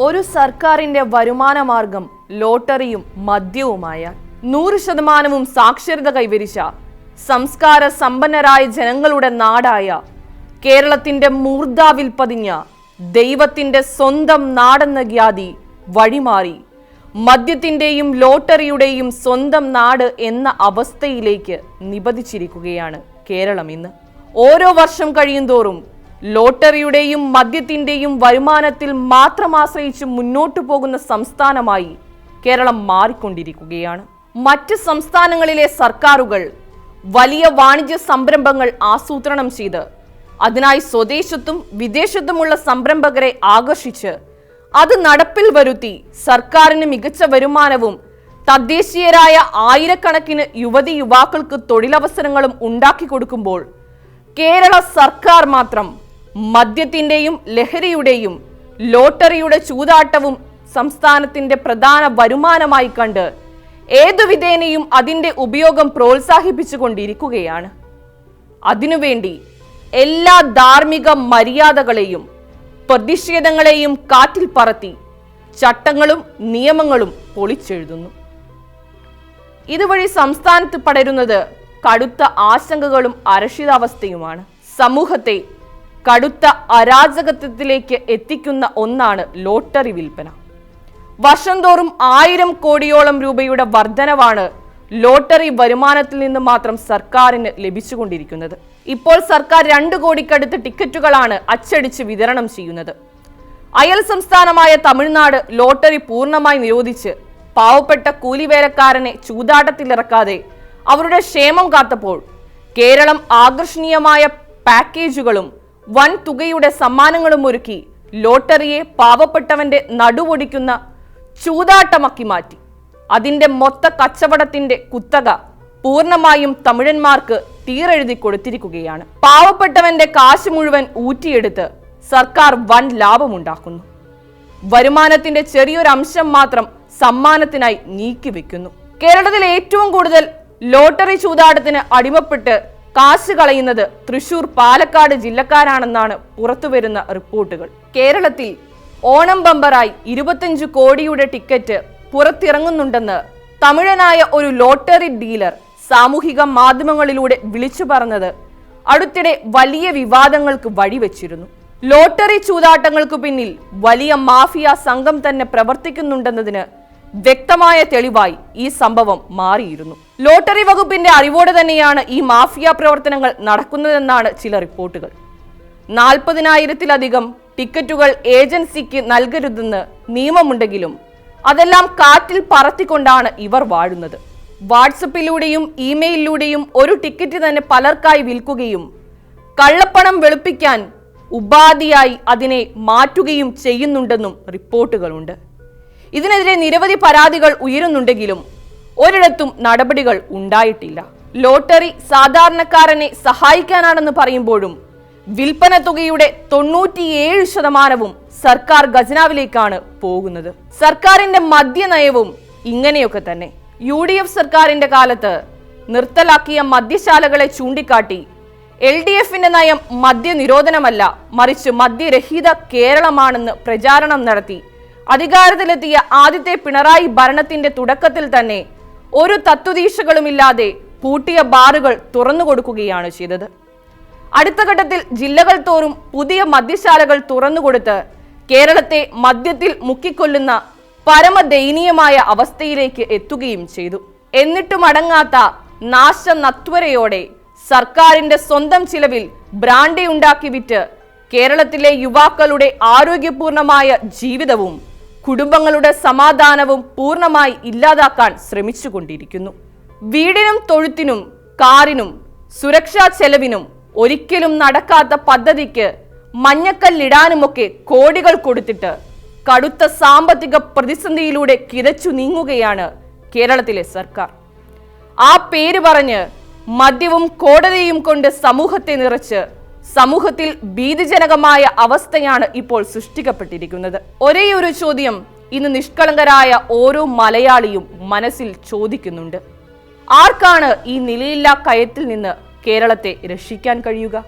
ഒരു സർക്കാരിന്റെ വരുമാന മാർഗം ലോട്ടറിയും മദ്യവുമായ നൂറ് ശതമാനവും സാക്ഷരത കൈവരിച്ച സംസ്കാര സമ്പന്നരായ ജനങ്ങളുടെ നാടായ കേരളത്തിന്റെ മൂർധാവിൽ പതിഞ്ഞ ദൈവത്തിന്റെ സ്വന്തം നാടെന്ന ഖ്യാതി വഴിമാറി മദ്യത്തിന്റെയും ലോട്ടറിയുടെയും സ്വന്തം നാട് എന്ന അവസ്ഥയിലേക്ക് നിപതിച്ചിരിക്കുകയാണ് കേരളം ഇന്ന്. ഓരോ വർഷം കഴിയുന്തോറും ലോട്ടറിയുടെയും മദ്യത്തിന്റെയും വരുമാനത്തിൽ മാത്രം ആശ്രയിച്ച് മുന്നോട്ടു പോകുന്ന സംസ്ഥാനമായി കേരളം മാറിക്കൊണ്ടിരിക്കുകയാണ്. മറ്റ് സംസ്ഥാനങ്ങളിലെ സർക്കാരുകൾ വലിയ വാണിജ്യ സംരംഭങ്ങൾ ആസൂത്രണം ചെയ്ത് അതിനായി സ്വദേശത്തും വിദേശത്തുമുള്ള സംരംഭകരെ ആകർഷിച്ച് അത് നടപ്പിൽ വരുത്തി സർക്കാരിന് മികച്ച വരുമാനവും തദ്ദേശീയരായ ആയിരക്കണക്കിന് യുവതി യുവാക്കൾക്ക് തൊഴിലവസരങ്ങളും ഉണ്ടാക്കി കൊടുക്കുമ്പോൾ കേരള സർക്കാർ മാത്രം മദ്യത്തിന്റെയും ലഹരിയുടെയും ലോട്ടറിയുടെ ചൂതാട്ടവും സംസ്ഥാനത്തിന്റെ പ്രധാന വരുമാനമായി കണ്ട് ഏതു വിധേനയും അതിന്റെ ഉപയോഗം പ്രോത്സാഹിപ്പിച്ചുകൊണ്ടിരിക്കുകയാണ്. അതിനുവേണ്ടി എല്ലാ ധാർമ്മിക മര്യാദകളെയും പ്രതിഷേധങ്ങളെയും കാറ്റിൽ പറത്തി ചട്ടങ്ങളും നിയമങ്ങളും പൊളിച്ചെഴുതുന്നു. ഇതുവഴി സംസ്ഥാനത്ത് പടരുന്നത് കടുത്ത ആശങ്കകളും അരക്ഷിതാവസ്ഥയുമാണ്. സമൂഹത്തെ കടുത്ത അരാജകത്വത്തിലേക്ക് എത്തിക്കുന്ന ഒന്നാണ് ലോട്ടറി വിൽപ്പന. വർഷം തോറും ആയിരം കോടിയോളം രൂപയുടെ വർധനവാണ് ലോട്ടറി വരുമാനത്തിൽ നിന്ന് മാത്രം സർക്കാരിന് ലഭിച്ചുകൊണ്ടിരിക്കുന്നത്. ഇപ്പോൾ സർക്കാർ രണ്ട് കോടിക്കടുത്ത് ടിക്കറ്റുകളാണ് അച്ചടിച്ച് വിതരണം ചെയ്യുന്നത്. അയൽ സംസ്ഥാനമായ തമിഴ്നാട് ലോട്ടറി പൂർണമായി നിരോധിച്ച് പാവപ്പെട്ട കൂലിവേലക്കാരനെ ചൂതാട്ടത്തിലിറക്കാതെ അവരുടെ ക്ഷേമം കാത്തപ്പോൾ കേരളം ആകർഷണീയമായ പാക്കേജുകളും വൻ തുകയുടെ സമ്മാനങ്ങളും ഒരുക്കി ലോട്ടറിയെ പാവപ്പെട്ടവന്റെ നടുവൊടിക്കുന്ന ചൂതാട്ടമാക്കി മാറ്റി. അതിന്റെ മൊത്ത കച്ചവടത്തിന്റെ കുത്തക പൂർണമായും തമിഴന്മാർക്ക് തീരെഴുതി കൊടുത്തിരിക്കുകയാണ്. പാവപ്പെട്ടവന്റെ കാശ് മുഴുവൻ ഊറ്റിയെടുത്ത് സർക്കാർ വൻ ലാഭമുണ്ടാക്കുന്നു. വരുമാനത്തിന്റെ ചെറിയൊരു അംശം മാത്രം സമ്മാനത്തിനായി നീക്കിവെക്കുന്നു കേരളത്തിൽ ഏറ്റവും കൂടുതൽ ലോട്ടറി ചൂതാട്ടത്തിന് അടിമപ്പെട്ട് കാശ് കളയുന്നത് തൃശൂർ പാലക്കാട് ജില്ലക്കാരാണെന്നാണ് പുറത്തുവരുന്ന റിപ്പോർട്ടുകൾ. കേരളത്തിൽ ഓണം ബമ്പറായി ഇരുപത്തഞ്ച് കോടിയുടെ ടിക്കറ്റ് പുറത്തിറങ്ങുന്നുണ്ടെന്ന് തമിഴനായ ഒരു ലോട്ടറി ഡീലർ സാമൂഹിക മാധ്യമങ്ങളിലൂടെ വിളിച്ചു പറഞ്ഞത് അടുത്തിടെ വലിയ വിവാദങ്ങൾക്ക് വഴിവെച്ചിരുന്നു. ലോട്ടറി ചൂതാട്ടങ്ങൾക്ക് പിന്നിൽ വലിയ മാഫിയ സംഘം തന്നെ പ്രവർത്തിക്കുന്നുണ്ടെന്നതിന് വ്യക്തമായ തെളിവായി ഈ സംഭവം മാറിയിരുന്നു. ലോട്ടറി വകുപ്പിന്റെ അറിവോടെ തന്നെയാണ് ഈ മാഫിയ പ്രവർത്തനങ്ങൾ നടക്കുന്നതെന്നാണ് ചില റിപ്പോർട്ടുകൾ. നാൽപ്പതിനായിരത്തിലധികം ടിക്കറ്റുകൾ ഏജൻസിക്ക് നൽകരുതെന്ന് നിയമമുണ്ടെങ്കിലും അതെല്ലാം കാറ്റിൽ പറത്തിക്കൊണ്ടാണ് ഇവർ വാഴുന്നത്. വാട്സപ്പിലൂടെയും ഇമെയിലിലൂടെയും ഒരു ടിക്കറ്റ് തന്നെ പലർക്കായി വിൽക്കുകയും കള്ളപ്പണം വെളുപ്പിക്കാൻ ഉപാധിയായി അതിനെ മാറ്റുകയും ചെയ്യുന്നുണ്ടെന്നും റിപ്പോർട്ടുകളുണ്ട്. ഇതിനെതിരെ നിരവധി പരാതികൾ ഉയരുന്നുണ്ടെങ്കിലും ഒരിടത്തും നടപടികൾ ഉണ്ടായിട്ടില്ല. ലോട്ടറി സാധാരണക്കാരനെ സഹായിക്കാനാണെന്ന് പറയുമ്പോഴും വിൽപ്പന തുകയുടെ തൊണ്ണൂറ്റിയേഴ് ശതമാനവും സർക്കാർ ഖജനാവിലേക്കാണ് പോകുന്നത്. സർക്കാരിന്റെ മദ്യനയവും ഇങ്ങനെയൊക്കെ തന്നെ. യു ഡി എഫ് സർക്കാരിന്റെ കാലത്ത് നിർത്തലാക്കിയ മദ്യശാലകളെ ചൂണ്ടിക്കാട്ടി എൽ ഡി എഫിന്റെ നയം മദ്യനിരോധനമല്ല മറിച്ച് മദ്യരഹിത കേരളമാണെന്ന് പ്രചാരണം നടത്തി അധികാരത്തിലെത്തിയ ആദ്യത്തെ പിണറായി ഭരണത്തിന്റെ തുടക്കത്തിൽ തന്നെ ഒരു തത്വദീക്ഷകളുമില്ലാതെ പൂട്ടിയ ബാറുകൾ തുറന്നു കൊടുക്കുകയാണ് ചെയ്തത്. അടുത്ത ഘട്ടത്തിൽ ജില്ലകൾ തോറും പുതിയ മദ്യശാലകൾ തുറന്നുകൊടുത്ത് കേരളത്തെ മദ്യത്തിൽ മുക്കിക്കൊല്ലുന്ന പരമദയനീയമായ അവസ്ഥയിലേക്ക് എത്തുകയും ചെയ്തു. എന്നിട്ടും അടങ്ങാത്ത നാശനത്വരയോടെ സർക്കാരിന്റെ സ്വന്തം ചിലവിൽ ബ്രാൻഡി ഉണ്ടാക്കി വിറ്റ് കേരളത്തിലെ യുവാക്കളുടെ ആരോഗ്യപൂർണമായ ജീവിതവും കുടുംബങ്ങളുടെ സമാധാനവും പൂർണമായി ഇല്ലാതാക്കാൻ ശ്രമിച്ചുകൊണ്ടിരിക്കുന്നു. വീടിനും തൊഴുത്തിനും കാറിനും സുരക്ഷാ ചെലവിനും ഒരിക്കലും നടക്കാത്ത പദ്ധതിക്ക് മഞ്ഞക്കല്ലിടാനുമൊക്കെ കോടികൾ കൊടുത്തിട്ട് കടുത്ത സാമ്പത്തിക പ്രതിസന്ധിയിലൂടെ കിതച്ചു നീങ്ങുകയാണ് കേരളത്തിലെ സർക്കാർ. ആ പേര് പറഞ്ഞ് മദ്യവും കോടതിയും കൊണ്ട് സമൂഹത്തെ നിറച്ച് സമൂഹത്തിൽ ഭീതിജനകമായ അവസ്ഥയാണ് ഇപ്പോൾ സൃഷ്ടിക്കപ്പെട്ടിരിക്കുന്നത്. ഒരേ ഒരു ചോദ്യം ഇന്ന് നിഷ്കളങ്കരായ ഓരോ മലയാളിയും മനസ്സിൽ ചോദിക്കുന്നുണ്ട്. ആർക്കാണ് ഈ നിലയില്ലാ കയത്തിൽ നിന്ന് കേരളത്തെ രക്ഷിക്കാൻ കഴിയുക?